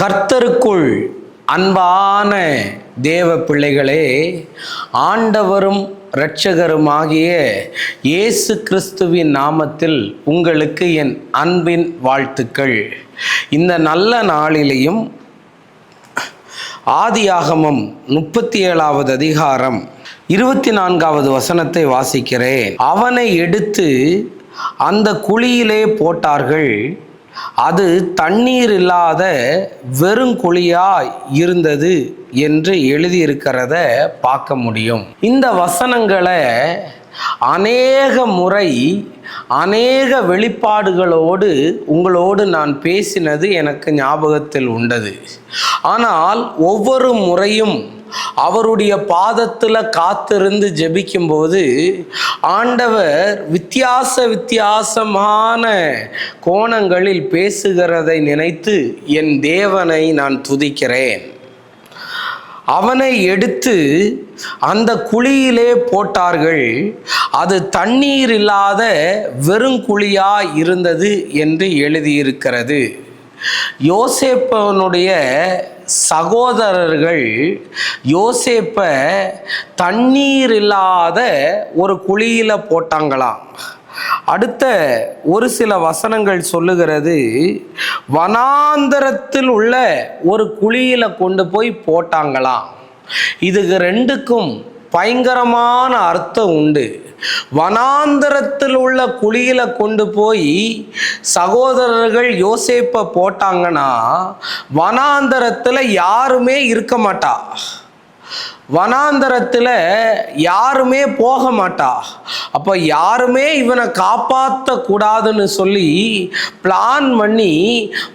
கர்த்தருக்குள் அன்பான தேவ பிள்ளைகளே ஆண்டவரும் இரட்சகருமாகிய இயேசு கிறிஸ்துவின் நாமத்தில் உங்களுக்கு என் அன்பின் வாழ்த்துக்கள். இந்த நல்ல நாளிலேயும் ஆதியாகமம் முப்பத்தி ஏழாவது அதிகாரம் இருபத்தி நான்காவது வசனத்தை வாசிக்கிறேன். அவனை எடுத்து அந்த குழியிலே போட்டார்கள். அது தண்ணீர் இல்லாத வெறும் வெறுங்குழியாய் இருந்தது என்று எழுதியிருக்கிறத பார்க்க முடியும். இந்த வசனங்களை அநேக முறை அநேக வெளிப்பாடுகளோடு உங்களோடு நான் பேசினது எனக்கு ஞாபகத்தில் உண்டது. ஆனால் ஒவ்வொரு முறையும் அவருடைய பாதத்தில் காத்திருந்து ஜெபிக்கும்போது ஆண்டவர் வித்தியாச வித்தியாசமான கோணங்களில் பேசுகிறதை நினைத்து என் தேவனை நான் துதிக்கிறேன். அவனை எடுத்து அந்த குழியிலே போட்டார்கள். அது தண்ணீர் இல்லாத வெறும் குழியா இருந்தது என்று எழுதியிருக்கிறது. யோசேப்பனுடைய சகோதரர்கள் யோசேப்ப தண்ணீர் இல்லாத ஒரு குழியில் போட்டாங்களாம். அடுத்த ஒரு சில வசனங்கள் சொல்லுகிறது வனாந்தரத்தில் உள்ள ஒரு குழியில் கொண்டு போய் போட்டாங்களாம். இதுக்கு ரெண்டுக்கும் பயங்கரமான அர்த்தம் உண்டு. வனாந்தரத்தில் உள்ள குழியில கொண்டு போய் சகோதரர்கள் யோசேப்பை போட்டாங்கன்னா வனாந்தரத்தில் யாருமே இருக்க மாட்டா. வனாந்தரத்தில் யாருமே போக மாட்டா. அப்போ யாருமே இவனை காப்பாற்றக்கூடாதுன்னு சொல்லி பிளான் பண்ணி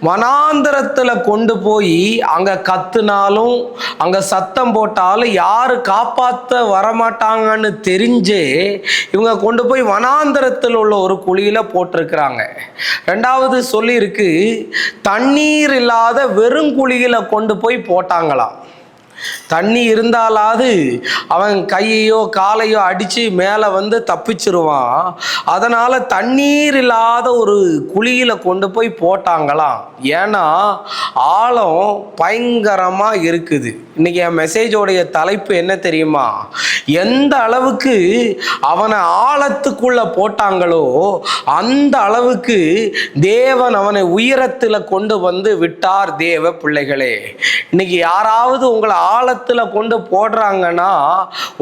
வனாந்தரத்தில் கொண்டு போய் அங்கே கத்துனாலும் அங்கே சத்தம் போட்டாலும் யார் காப்பாற்ற வரமாட்டாங்கன்னு தெரிஞ்சே இவங்க கொண்டு போய் வனாந்தரத்தில் உள்ள ஒரு குழியில் போட்டிருக்கிறாங்க. ரெண்டாவது சொல்லியிருக்கு தண்ணீர் இல்லாத வெறும் குழியில் கொண்டு போய் போட்டாங்களாம். தண்ணி இருந்தாலாவது அவன் கையையோ காலையோ அடித்து மேலே வந்து தப்பிச்சிருவான். அதனால் தண்ணீர் இல்லாத ஒரு குழியில் கொண்டு போய் போட்டாங்களாம். ஏன்னா ஆழம் பயங்கரமாக இருக்குது. இன்னைக்கு என் மெசேஜோடைய தலைப்பு என்ன தெரியுமா? எந்த அளவுக்கு அவனை ஆழத்துக்குள்ள போட்டாங்களோ அந்த அளவுக்கு தேவன் அவனை உயரத்தில் கொண்டு வந்து விட்டார் தேவ பிள்ளைகளே. இன்னைக்கு யாராவது உங்களை ஆழத்தில் கொண்டு போடுறாங்கன்னா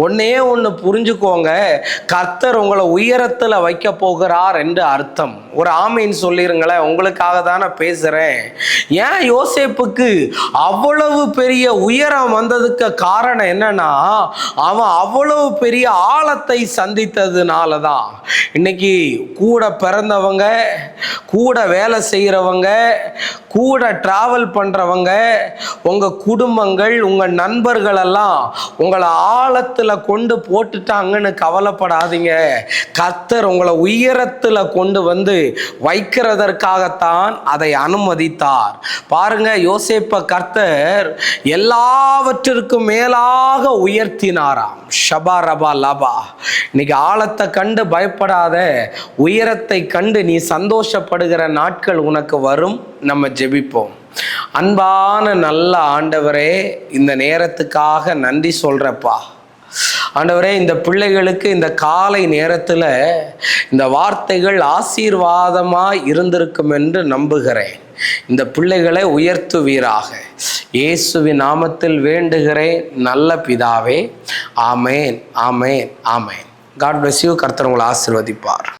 ஒன்னே ஒன்று புரிஞ்சுக்கோங்க. கர்த்தர் உங்களை உயரத்தில் வைக்க போகிறார் என்று அர்த்தம். ஒரு ஆமைன்னு சொல்லிருங்களேன் உங்களுக்காக தானே பேசுகிறேன் ஏன் யோசேப்புக்கு அவ்வளவு பெரிய உயரம் வந்ததுக்கு காரணம் என்னன்னா அவன் அவ்வளவு பெரிய ஆழத்தை சந்தித்ததுனால தான் இன்னைக்கு கூட பிறந்தவங்க கூட வேலை செய்கிறவங்க கூட ட்ராவல் பண்ணுறவங்க உங்கள் உங்கள் குடும்பங்கள் உங்கள் நண்பர்களெல்லாம் உங்களை ஆழத்தில் கொண்டு போட்டுட்டாங்கன்னு கவலைப்படாதீங்க. கர்த்தர் உங்களை உயரத்தில் கொண்டு வந்து வைக்கிறதற்காகத்தான் அதை அனுமதித்தார். பாருங்க யோசேப்ப கர்த்தர் எல்லாவற்றிற்கும் மேலாக உயர்த்தினாராம். ஷபா ரபா லபா. இன்னைக்கு ஆழத்தை கண்டு பயப்படாத உயரத்தை கண்டு நீ சந்தோஷப்படுகிற நாட்கள் உனக்கு வரும். நம்ம ஜெபிப்போம். அன்பான நல்ல ஆண்டவரே இந்த நேரத்துக்காக நன்றி சொல்கிறப்பா ஆண்டவரே இந்த பிள்ளைகளுக்கு இந்த காலை நேரத்தில் இந்த வார்த்தைகள் ஆசீர்வாதமாக இருந்திருக்கும் என்று நம்புகிறேன். இந்த பிள்ளைகளை உயர்த்துவீராக. இயேசுவின் நாமத்தில் வேண்டுகிறேன் நல்ல பிதாவே. ஆமேன் ஆமேன் ஆமேன். காட் பிளஸ் யூ கர்த்தர் உங்களை ஆசிர்வதிப்பார்.